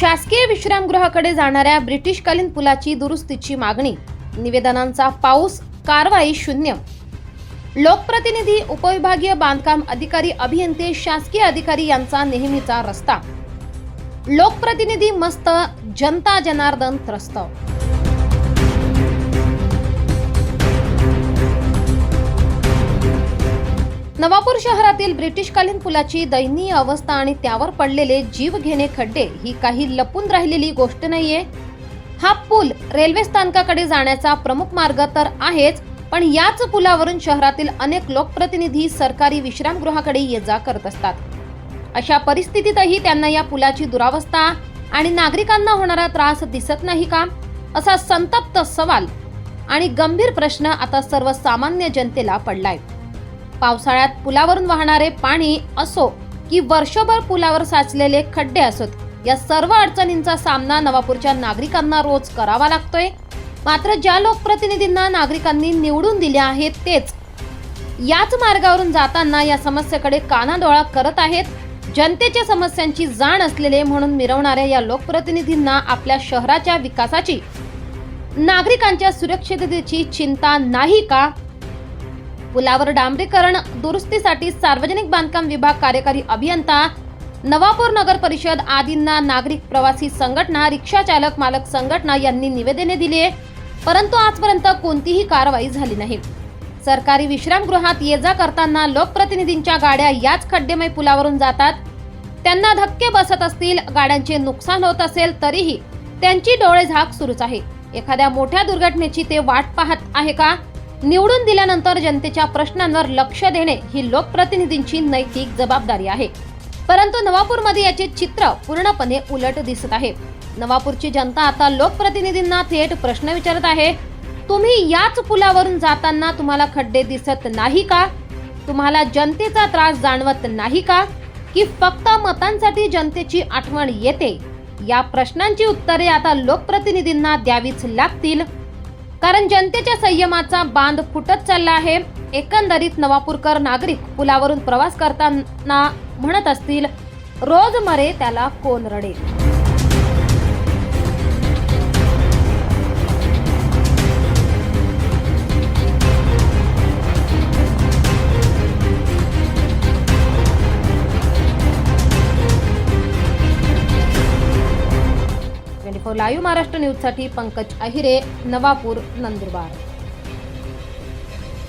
शासकीय विश्रामगृहाकडे जाणाऱ्या ब्रिटिशकालीन पुलाची दुरुस्तीची मागणी. निवेदनांचा पाऊस कारवाई शून्य. लोकप्रतिनिधी उपविभागीय बांधकाम अधिकारी अभियंते शासकीय अधिकारी यांचा नेहमीचा रस्ता. लोकप्रतिनिधी मस्त जनता जनार्दन त्रस्त. नवापूर शहरातील ब्रिटिशकालीन पुलाची दयनीय अवस्था आणि त्यावर पडलेले जीवघेणे खड्डे ही काही लपून राहिलेली गोष्ट नाहीये. हा पूल रेल्वे स्थानकाकडे जाण्याचा प्रमुख मार्ग तर आहेच पण याच पुलावरून शहरातील अनेक लोकप्रतिनिधी सरकारी विश्रामगृहाकडे ये जा करत असतात. अशा परिस्थितीतही त्यांना या पुलाची दुरावस्था आणि नागरिकांना होणारा त्रास दिसत नाही का? असा संतप्त सवाल आणि गंभीर प्रश्न आता सर्वसामान्य जनतेला पडलाय. पावसाळ्यात पुलावरून वाहणारे पाणी असो की वर्षभर पुलावर साचलेले खड्डे असोत या सर्व अडचणींचा सामना नवापूरच्या नागरिकांना रोज करावा लागतोय. मात्र ज्या लोकप्रतिनिधींना नागरिकांनी निवडून दिले आहेत तेच. याच मार्गावरून जाताना या समस्येकडे कानाडोळा करत आहेत. जनतेच्या समस्यांची जाण असलेले म्हणून मिरवणाऱ्या या लोकप्रतिनिधींना आपल्या शहराच्या विकासाची नागरिकांच्या सुरक्षिततेची चिंता नाही का? पुलावर डांबरीकरण दुरुस्तीसाठी सार्वजनिक बांधकाम विभाग कार्यकारी अभियंता नवापूर नगर परिषद आदींना नागरिक प्रवासी संघटना रिक्षा चालक मालक संघटना यांनी निवेदने दिली परंतु आजपर्यंत कोणतीही कारवाई झाली नाही. सरकारी विश्रामगृहात ये जा करताना लोकप्रतिनिधींच्या गाड्या याच खड्डेमय पुलावरून जातात. त्यांना धक्के बसत असतील गाड्यांचे नुकसान होत असेल तरीही त्यांची डोळे झाक सुरूच आहे. एखाद्या मोठ्या दुर्घटनेची ते वाट पाहत आहे का? निवडून दिल्यानंतर जनतेच्या प्रश्नांवर लक्ष देणे ही लोकप्रतिनिधींची नैतिक जबाबदारी आहे. परंतु नवापूरमध्ये याचे चित्र पूर्णपणे उलट दिसत आहे. नवापूरची जनता आता लोकप्रतिनिधींना थेट प्रश्न विचारत आहे तुम्ही याच पुलावरून जाताना तुम्हाला खड्डे दिसत नाही का? तुम्हाला जनतेचा त्रास जाणवत नाही का? की फक्त मतांसाठी जनतेची आठवण येते? या प्रश्नांची उत्तरे आता लोकप्रतिनिधींना द्यावीच लागतील. कारण जनतेच्या संयमाचा बांध फुटत चालला आहे. एकंदरीत नवापूरकर नागरिक पुलावरून प्रवास करताना म्हणत असतील रोज मरे त्याला कोण रडेल? लाईव्ह महाराष्ट्र न्यूजसाठी पंकज अहिरे नवापूर नंदुरबार.